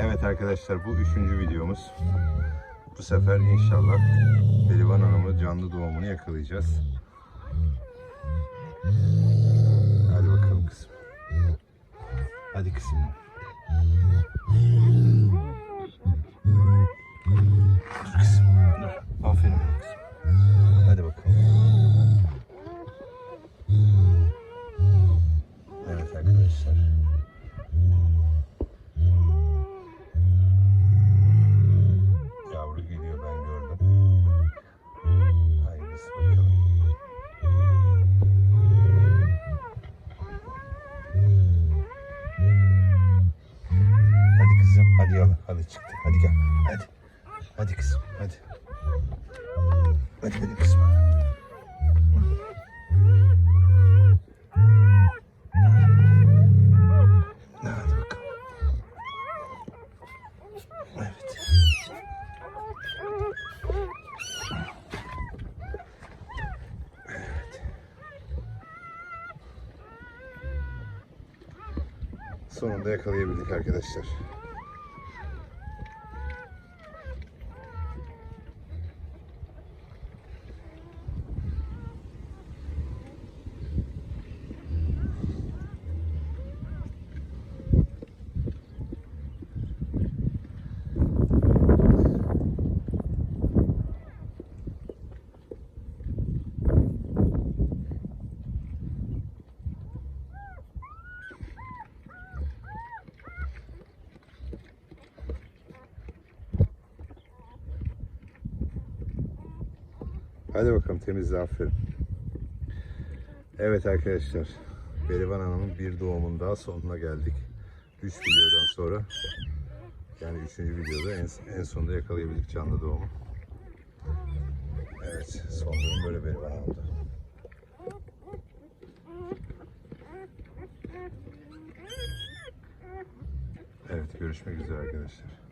Evet arkadaşlar bu üçüncü videomuz. Bu sefer inşallah Berivan Hanım'ı canlı doğumunu yakalayacağız. Hadi bakalım kızım. Hadi kızım. Hadi hadi çıktı hadi gel hadi. Hadi kızım hadi. Hadi benim kızım. Hadi bakalım. Evet. Sonunda yakalayabildik arkadaşlar. Hadi bakalım temizle aferin. Evet arkadaşlar. Berivan Hanım'ın bir doğumun daha sonuna geldik. 3 videodan sonra yani 3. videoda en, en sonunda yakalayabildik canlı doğumu. Evet son durum böyle Berivan Hanım'da. Evet görüşmek üzere arkadaşlar.